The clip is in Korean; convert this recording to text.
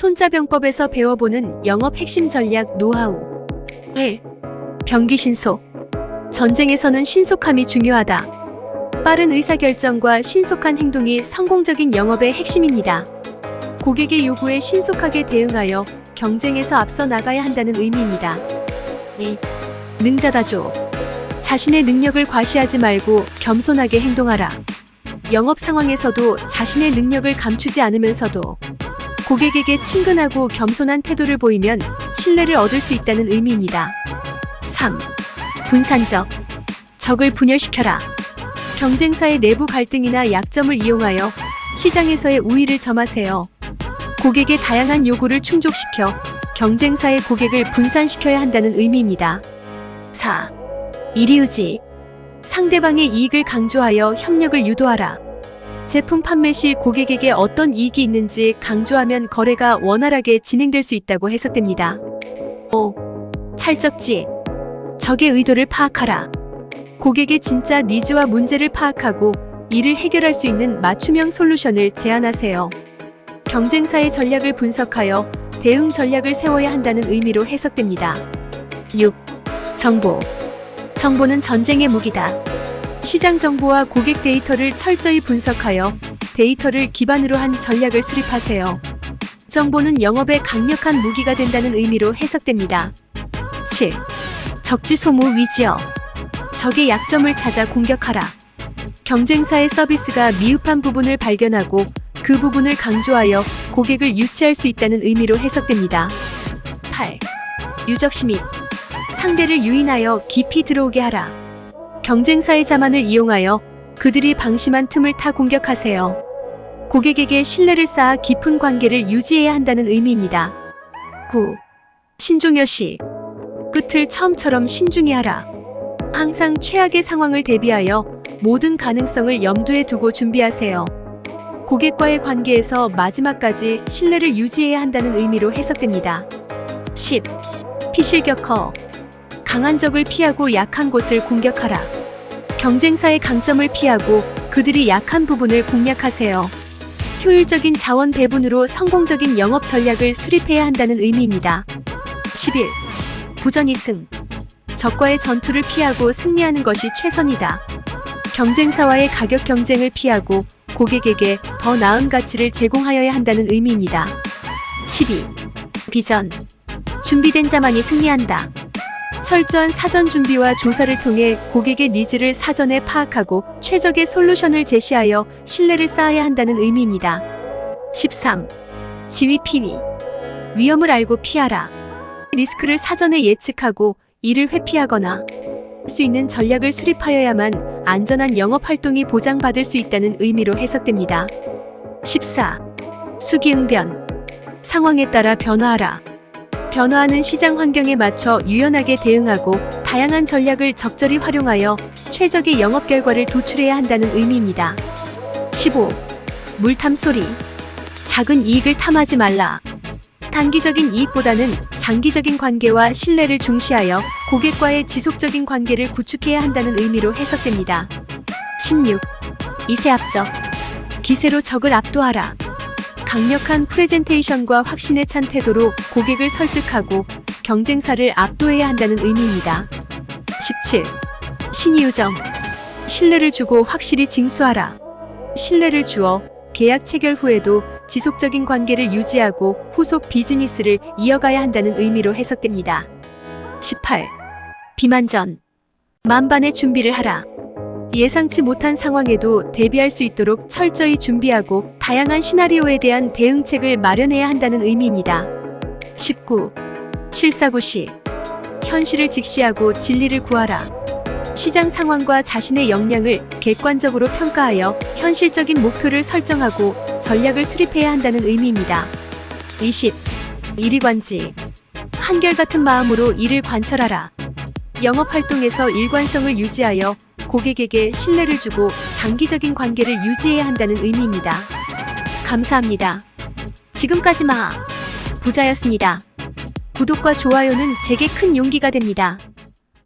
손자병법에서 배워보는 영업 핵심 전략 노하우 1. 병기 신속 전쟁에서는 신속함이 중요하다. 빠른 의사결정과 신속한 행동이 성공적인 영업의 핵심입니다. 고객의 요구에 신속하게 대응하여 경쟁에서 앞서 나가야 한다는 의미입니다. 2. 능자다조 자신의 능력을 과시하지 말고 겸손하게 행동하라. 영업 상황에서도 자신의 능력을 감추지 않으면서도 고객에게 친근하고 겸손한 태도를 보이면 신뢰를 얻을 수 있다는 의미입니다. 3. 분산적. 적을 분열시켜라. 경쟁사의 내부 갈등이나 약점을 이용하여 시장에서의 우위를 점하세요. 고객의 다양한 요구를 충족시켜 경쟁사의 고객을 분산시켜야 한다는 의미입니다. 4. 이리유지. 상대방의 이익을 강조하여 협력을 유도하라. 제품 판매 시 고객에게 어떤 이익이 있는지 강조하면 거래가 원활하게 진행될 수 있다고 해석됩니다. 5. 찰떡지. 적의 의도를 파악하라. 고객의 진짜 니즈와 문제를 파악하고 이를 해결할 수 있는 맞춤형 솔루션을 제안하세요. 경쟁사의 전략을 분석하여 대응 전략을 세워야 한다는 의미로 해석됩니다. 6. 정보. 정보는 전쟁의 무기다. 시장 정보와 고객 데이터를 철저히 분석하여 데이터를 기반으로 한 전략을 수립하세요. 정보는 영업의 강력한 무기가 된다는 의미로 해석됩니다. 7. 적지 소모 위지어. 적의 약점을 찾아 공격하라. 경쟁사의 서비스가 미흡한 부분을 발견하고 그 부분을 강조하여 고객을 유치할 수 있다는 의미로 해석됩니다. 8. 유적시 및 상대를 유인하여 깊이 들어오게 하라. 경쟁사의 자만을 이용하여 그들이 방심한 틈을 타 공격하세요. 고객에게 신뢰를 쌓아 깊은 관계를 유지해야 한다는 의미입니다. 9. 신중여시. 끝을 처음처럼 신중히 하라. 항상 최악의 상황을 대비하여 모든 가능성을 염두에 두고 준비하세요. 고객과의 관계에서 마지막까지 신뢰를 유지해야 한다는 의미로 해석됩니다. 10. 피실격허. 강한 적을 피하고 약한 곳을 공격하라. 경쟁사의 강점을 피하고 그들이 약한 부분을 공략하세요. 효율적인 자원 배분으로 성공적인 영업 전략을 수립해야 한다는 의미입니다. 11. 부전이승. 적과의 전투를 피하고 승리하는 것이 최선이다. 경쟁사와의 가격 경쟁을 피하고 고객에게 더 나은 가치를 제공하여야 한다는 의미입니다. 12. 비전. 준비된 자만이 승리한다. 철저한 사전 준비와 조사를 통해 고객의 니즈를 사전에 파악하고 최적의 솔루션을 제시하여 신뢰를 쌓아야 한다는 의미입니다. 13. 지위 피위. 위험을 알고 피하라. 리스크를 사전에 예측하고 이를 회피하거나 할수 있는 전략을 수립하여야만 안전한 영업 활동이 보장받을 수 있다는 의미로 해석됩니다. 14. 수기응변. 상황에 따라 변화하라. 변화하는 시장 환경에 맞춰 유연하게 대응하고 다양한 전략을 적절히 활용하여 최적의 영업 결과를 도출해야 한다는 의미입니다. 15. 물탐 소리. 작은 이익을 탐하지 말라. 단기적인 이익보다는 장기적인 관계와 신뢰를 중시하여 고객과의 지속적인 관계를 구축해야 한다는 의미로 해석됩니다. 16. 이세압적. 기세로 적을 압도하라. 강력한 프레젠테이션과 확신에 찬 태도로 고객을 설득하고 경쟁사를 압도해야 한다는 의미입니다. 17. 신이유정. 신뢰를 주고 확실히 징수하라. 신뢰를 주어 계약 체결 후에도 지속적인 관계를 유지하고 후속 비즈니스를 이어가야 한다는 의미로 해석됩니다. 18. 비만전. 만반의 준비를 하라. 예상치 못한 상황에도 대비할 수 있도록 철저히 준비하고 다양한 시나리오에 대한 대응책을 마련해야 한다는 의미입니다. 19. 실사구시. 현실을 직시하고 진리를 구하라. 시장 상황과 자신의 역량을 객관적으로 평가하여 현실적인 목표를 설정하고 전략을 수립해야 한다는 의미입니다. 20. 이리관지. 한결같은 마음으로 이를 관철하라. 영업 활동에서 일관성을 유지하여 고객에게 신뢰를 주고 장기적인 관계를 유지해야 한다는 의미입니다. 감사합니다. 지금까지 마 부자였습니다. 구독과 좋아요는 제게 큰 용기가 됩니다.